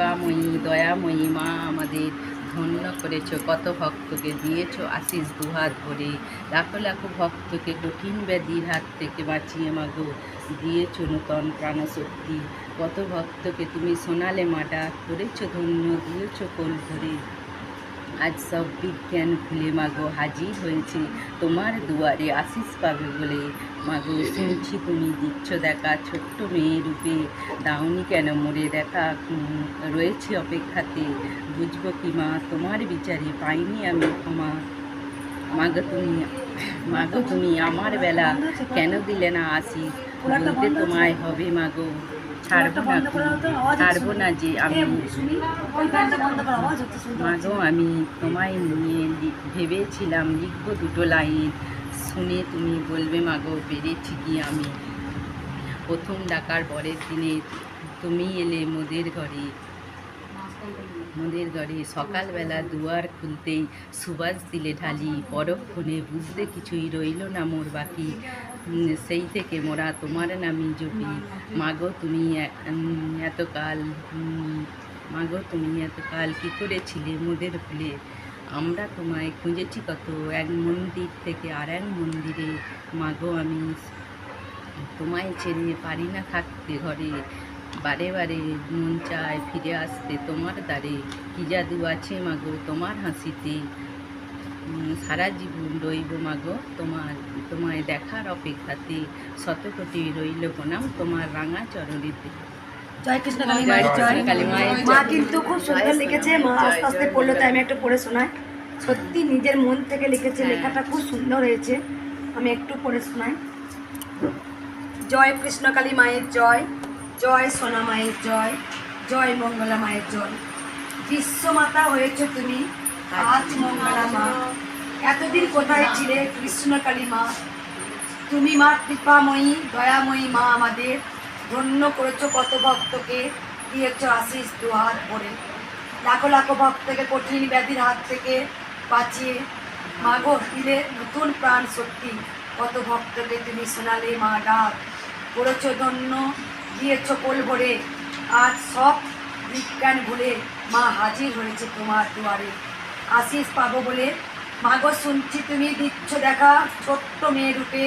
কৃপাময়ী দয়াময়ী মা আমাদের ধন্য করেছ। কত ভক্তকে দিয়েছ আশিস দুহাত ভরে। লাখো লাখো ভক্তকে কঠিন ব্যাধির হাত থেকে বাঁচিয়ে মাগো দিয়েছ নূতন প্রাণশক্তি। কত ভক্তকে তুমি সোনালে মাটা করেছ ধন্য, দিয়েছ কোল ধরে। আজ সব বিজ্ঞান খুলে মাগো হাজির হয়েছে। তোমার দুয়ারে আশিস পাবে বলে। মাগো, শুনছি তুমি দিচ্ছ দেখা ছোট্ট মেয়ে রূপে। দাউনি কেন মরে দেখা রয়েছে অপেক্ষাতে? বুঝব কি মা, তোমার বিচারে পাইনি আমি ক্ষমা। মাগো, তুমি মাগো, তুমি আমার বেলা কেন দিলে না আসিস বলতে তোমায় হবে মাগো। ছাড়বো না ছাড়বো না যে আমি মাগো আমি তোমায় নিয়ে ভেবেছিলাম লিখব দুটো লাইন। শুনে তুমি বলবে মাগো পেরেছি কি আমি? প্রথম ডাকার পরের দিনে তুমি এলে মোদের ঘরে। মোদের ঘরে সকালবেলা দুয়ার খুলতেই সুবাস দিলে ঢালি। পরক্ষণে বুঝতে কিছুই রইল না মোর বাকি। সেই থেকে মোরা তোমার নামই জপি। মাগো তুমি এতকাল মাগো তুমি এতকাল কী করেছিলে মোদের ভুলে আমরা তোমায় খুঁজেছি কত এক মন্দির থেকে আর এক মন্দিরে। মাগো আমি তোমায় ছেড়ে পারি না থাকতে ঘরে। বারে বারে মন চায় ফিরে আসতে তোমার দ্বারে। কি জাদু আছে মাগো তোমার হাসিতে? সারা জীবন রইব মাগো তোমার তোমায় দেখার অপেক্ষাতে শত কোটি রইল প্রণাম তোমার রাঙা চরণেতে। জয় কৃষ্ণ কালী মায়ের জয়। কালী মায়ের মা কিন্তু খুব সুন্দর লিখেছে মা আস্তে আস্তে পড়ল তাই আমি একটু পড়ে শোনাই। সত্যি নিজের মন থেকে লিখেছে হ্যাঁ। লেখাটা খুব সুন্দর হয়েছে। আমি একটু পড়ে শোনাই। জয় কৃষ্ণকালী মায়ের জয় জয় সোনা মায়ের জয় জয় মঙ্গলা মায়ের জয়। বিশ্বমাতা হয়েছে তুমি আজ এতদিন কোথায় ছিলে কৃষ্ণকালী মা? তুমি মা কৃপাময়ী, দয়াময়ী মা আমাদের। ধন্য করেছ কত ভক্তকে, দিয়েছ আশিস দুহাত ভরে। লাখো লাখো ভক্তকে কঠিন ব্যাধির হাত থেকে বাঁচিয়ে। মাগো দিলে নতুন প্রাণ শক্তি। কত ভক্তকে তুমি শোনালে মা ডাক। করেছ ধন্য, দিয়েছ কোল ভরে। আজ সব বিজ্ঞান ভুলে মা হাজির হয়েছে তোমার দুয়ারে। আশিস পাবো বলে মাগো শুনছি, তুমি দিচ্ছ দেখা, ছোট্ট মেয়ে রূপে।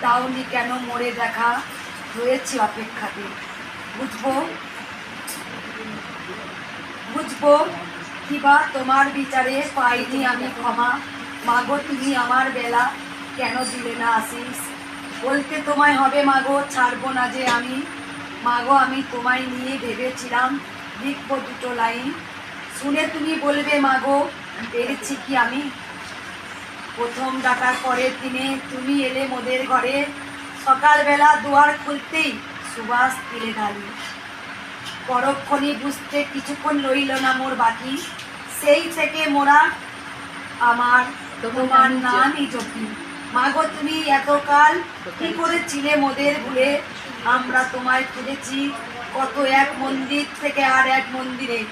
দাউনি কেন মরে দেখা? রয়েছে অপেক্ষাতে। বুঝব? বুঝব? কিবা তোমার বিচারে পাইনি আমি ক্ষমা। মাগো, তুমি আমার বেলা কেন দিলে না আসিস বলতে তোমায় হবে মাগো, ছাড়বো না যে আমি। মাগো, আমি তোমায় নিয়ে ভেবেছিলাম, লিখব দুটো লাইন। শুনে তুমি বলবে মাগো পেরেছি কি আমি? প্রথম ডাকার পরের দিনে তুমি এলে মোদের ঘরে। সকালবেলা দুয়ার খুলতেই সুবাস দিলে ঢালি। পরক্ষণে বুঝতে কিছুক্ষণ রইল না মোর বাকি। সেই থেকে মোরা আমার তোমার নামই জপি। মাগো, তুমি এতকাল কি করেছিলে মোদের ভুলে? আমরা তোমায় খুঁজেছি কত এক মন্দির থেকে আর এক মন্দিরে।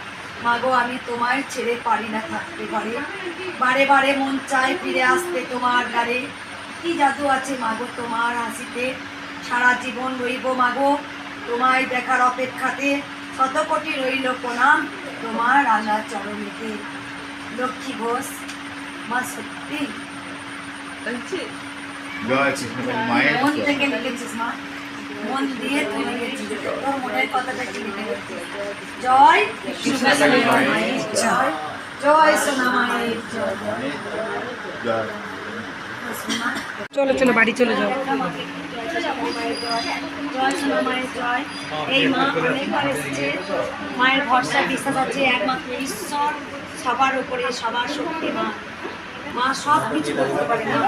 মাগো আমি তোমায় ছেড়ে পারি না থাকতে ঘরে। বারে বারে মন চায় ফিরে আসতে তোমার গাড়ে কি জাদু আছে মাগো তোমার হাসিতে? সারা জীবন রইব মাগো তোমায় দেখার অপেক্ষাতে। শত কোটি রইল প্রণাম তোমার রাঙা চরণেতে। লক্ষ্মী ঘোষ মা সত্যি মন থেকে লিখেছিস মা। মন দিয়ে তুই লিখেছিস তোর মনের কথাটা কি লিখে জয় জয়। জয় সোনা মায়ের জয় চলো চলো বাড়ি চলে যাও। জয় সোনা মায়ের জয়। এই মা অনেকবার এসেছে। মায়ের ভরসা বিশ্বাস আছে একমাত্র ঈশ্বর। সবার উপরে সবার শক্তি মা। মা সব কিছু করতে পারে না।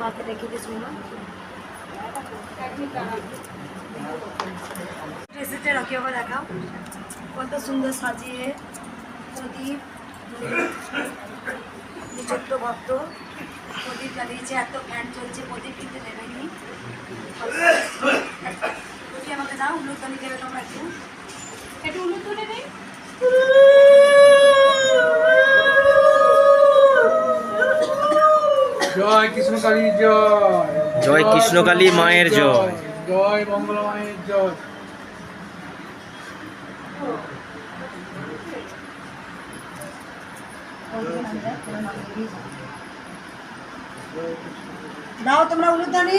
মাকে রেখে দিস ড্রেসেতে রাখি কত সুন্দর সাজিয়ে প্রদীপ ছোট্ট ভক্ত প্রদীপ জ্বালিয়েছে, এত ফ্যান চলছে, প্রদীপ কিন্তু দেবেনি আমাকে দাও? দেবে তোমরা একটু। একটু জয় কৃষ্ণকালী জয়। জয় কৃষ্ণকালী মায়ের জয়। জয়। মঙ্গল মায়ের জয়। দাও তোমরা উলুদানি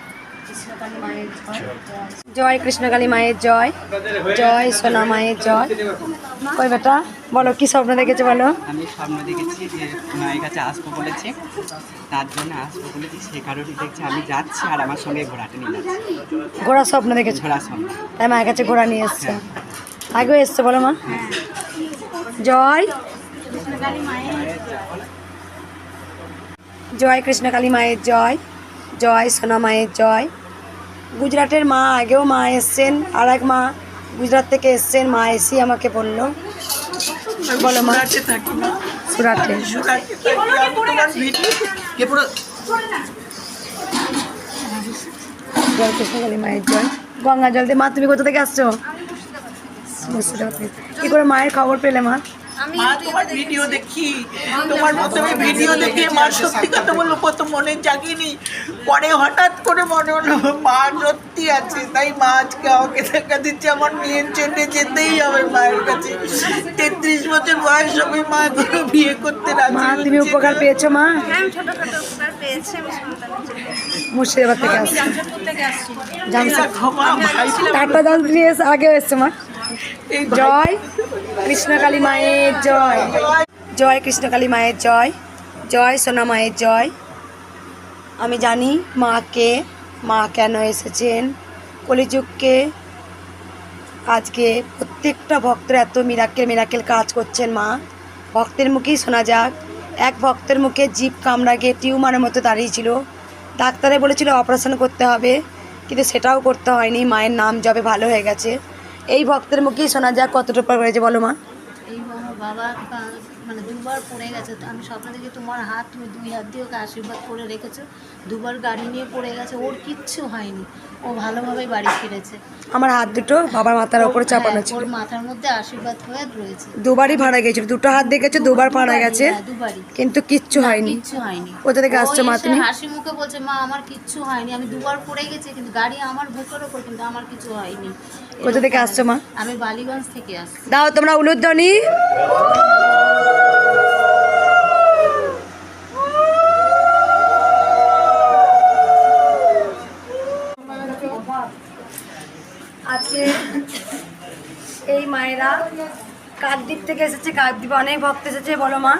হ্যাঁ জয় কৃষ্ণকালী মায়ের জয়। জয় সোনা মায়ের জয়। কই বেটা বলো কি স্বপ্ন দেখেছ বলো? আমি স্বপ্ন দেখেছি যে মায়ের কাছে আসব বলেছে। তার জন্য আসব বলেছি সে কারণে দেখছি আমি যাচ্ছি আর আমার সঙ্গে ঘোড়াটা নিয়ে যাচ্ছি। ঘোড়া স্বপ্ন দেখেছ? ঘোড়া সঙ্গে তাই মায়ের কাছে ঘোড়া নিয়ে এসছো? আগেও এসছো বলো মা। জয়। জয় কৃষ্ণকালী মায়ের জয়। জয় সোনা মায়ের জয়। গুজরাটের মা আগেও মা এসছেন আর এক মা গুজরাট থেকে এসছেন মা এসি আমাকে বলল। বলো মা। সুরাটে জয় কৃষ্ণকালী মায়ের জয়। গঙ্গা জল দিয়ে মা তুমি কোথা থেকে আসছো? মুর্শিদাবাদ। কি করে মায়ের খবর পেলে মা? মা তোমার ভিডিও দেখি। তোমার প্রথমে ভিডিও দেখে মা সত্যি কথা বলল প্রথম মনে জাগিনি পরে হঠাৎ করে মনে হলো মা সত্যি আছে তাই মা আজকে আমাকে দেখা দিচ্ছে আমার মেয়ের জন্য যেতেই হবে মায়ের কাছে। তেত্রিশ বছর বয়স হবে মা এখনও বিয়ে করতে রাজি তুমি উপকার না। পেয়েছ মা? জন্য। মুর্শিদাবাদ থেকে আসছি। জামশেদপুর থেকে আসছি। জামশেদ টাটা এসে আগে এসছো মা। জয় কৃষ্ণকালী মায়ের জয়। জয় কৃষ্ণকালী মায়ের জয়। জয় সোনা মায়ের জয়। আমি জানি মাকে মা কেন এসেছেন? কলিযুগকে, আজকে প্রত্যেকটা ভক্তরা এত মিরাক্কেল মিরাকেল কাজ করছেন মা। ভক্তের মুখেই শোনা যাক। এক ভক্তের মুখে জীব কামড়া গিয়ে টিউমারের মতো দাঁড়িয়েছিল ডাক্তারে বলেছিল অপারেশন করতে হবে, কিন্তু সেটাও করতে হয়নি। মায়ের নাম যবে ভালো হয়ে গেছে। এই ভক্তের মুখেই শোনা যাক কতটুকু করেছে বলো মা। বাবা মানে দুবার পড়ে গেছে। তো আমি স্বপ্ন দেখি তোমার হাত তুমি দুই হাত দিয়ে ওকে আশীর্বাদ করে রেখেছো। দুবার গাড়ি নিয়ে পড়ে গেছে ওর কিচ্ছু হয়নি। ও ভালোভাবেই বাড়ি ফিরেছে। আমার হাত দুটো বাবার মাথার চাপানো হ্যাঁ, ছিল। ওর মাথার মধ্যে আশীর্বাদ হয়ে রয়েছে। দুবারই ভাড়া গেছিল। দুটো হাত দেখেছে দুবার ভাড়া গেছে। হ্যাঁ, দুবারই। কিন্তু কিচ্ছু হয়নি। কিচ্ছু হয়নি। কোথা থেকে আসছো মা তুমি? হাসি মুখে বলছে মা আমার কিচ্ছু হয়নি। আমি দুবার পড়ে গেছি কিন্তু গাড়ি আমার বুকের ওপর কিন্তু আমার কিছু হয়নি। কোথা থেকে আসছো মা? আমি বালিগঞ্জ থেকে আসছি। দাও তোমরা উলুধ্বনি আজকে এই মায়েরা। কাকদ্বীপ থেকে এসেছে কাকদ্বীপে অনেক ভক্ত এসেছে বলো মা।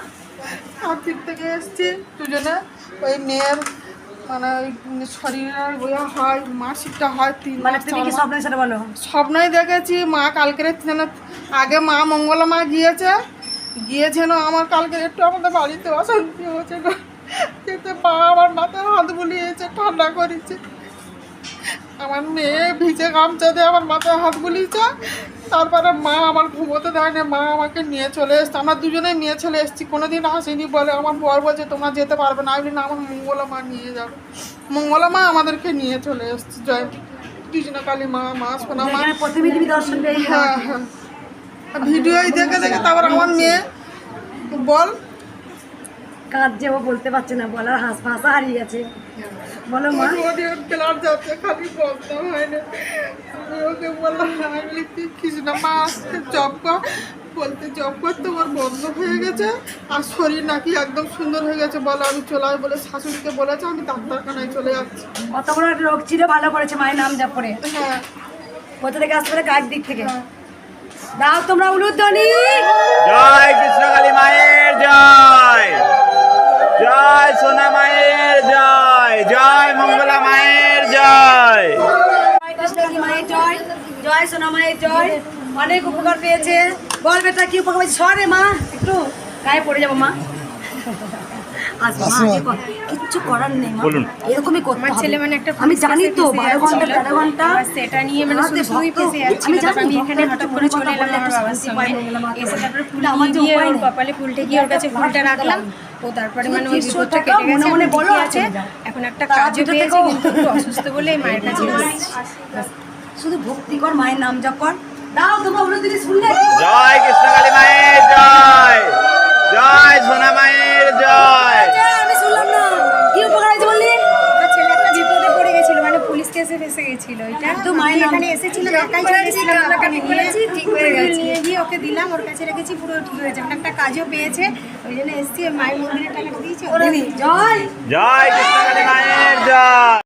আর্থিক থেকে এসছি? দুজনে ওই মেয়ের মানে ওই শরীরের ওয়া হয় মাসিকটা হয় তিন মানে তুমি কি স্বপ্ন সেটা বলো? স্বপ্নই দেখেছি মা কালকের যেন আগে মা মঙ্গলা মা গিয়েছে গিয়েছেন আমার কালকে একটু আমাদের বাড়িতে অশান্তি হয়েছে। যেতে মা আমার মাথায় হাত বুলিয়েছে ঠান্ডা করেছে। আমার মেয়ে ভিজে গামছা দিয়ে আমার মাথায় হাত বুলিয়েছে তারপরে মা আমার ঘুমোতে দেয় না মা আমাকে নিয়ে চলে এসছে। আমরা দুজনেই নিয়ে চলে এসেছি। কোনোদিন আসেনি বলে আমার বর বলছে তোমরা যেতে পারবে না। আমি না আমার মঙ্গলা মা নিয়ে যাবে। মঙ্গলা মা আমাদেরকে নিয়ে চলে এসছে। জয় কৃষ্ণকালী মা মা সোনা মা। হ্যাঁ হ্যাঁ। ভিডিওই দেখে দেখে তারপর আমার মেয়ে বল। কাঁদছে ও বলতে পারছে না বলার হাস ভাষা হারিয়ে গেছে। বলো মা। অডিও ক্লাস যাচ্ছে খালি বন্ধ হয় না। আমি ওকে বললাম আমি বলি তুই কৃষ্ণ মা আসতে জব কর। বলতে জব কর তোমার বন্ধ হয়ে গেছে আর শরীর নাকি একদম সুন্দর হয়ে গেছে বলো আমি চলে আসব বলে শাশুড়িকে বলেছে আমি ডাক্তারখানায় চলে যাচ্ছি। কত বড় রোগ ছিল ভালো করেছে মায়ের নাম যা পড়ে হ্যাঁ। কোথা থেকে আসতে পারে কাজ দিক থেকে? দাও তোমরা উলুধ্বনি। জয় কৃষ্ণকালী মায়ের জয়। জয় সোনা মায়ের জয়। জয় মঙ্গলা মায়ের জয়। জয় মায়ের জয়? জয় সোনা মায়ের জয়। অনেক উপকার পেয়েছে। বল বেটা, কি উপকার পেয়েছে? সরে মা, একটু গায়ে পড়ে যাব মা। আসব মা, আগে কর। কিচ্ছু করার নেই বলুন। এরকমই করতে আমার ছেলে মানে একটা আমি জানি তো বারো ঘণ্টা তেরো ঘণ্টা। সেটা নিয়ে মানে শুধু শুধুই ফেসে আমি এখানে ভক্তের হঠাৎ করে চলে এলাম আমার বাবার সঙ্গে। পাই মঙ্গলা মাকে। এসে তারপরে ফুল না, আমার যে দিয়ে ওর কপালে ফুলটা গিয়ে ওর কাছে ফুলটা রাখলাম। ও তারপরে মানে ওই বিপদটা কেটে গেছে মনে মনে বলো আছে। এখন একটা তারা কাজও পেয়েছে কিন্তু অসুস্থ বলে এই মায়ের কাছে শুধু ভক্তি কর মায়ের নাম জপ কর। দাও তোমরা শুনলে? জয় কৃষ্ণকালী মায়ের জয়। জয় সোনা মায়ের। এসেছিলাম একাই চলে এসেছিলাম কান্নাকাটি করেছি ঠিক হয়ে গেছে। নিয়ে গিয়ে ওকে দিলাম ওর কাছে রেখেছি পুরো ঠিক হয়েছে এখন একটা কাজও পেয়েছে ওই জন্য এসছি মায়ের মন্দিরে টাকাটা দিয়েছি। ওরা জয়। জয়। জয়।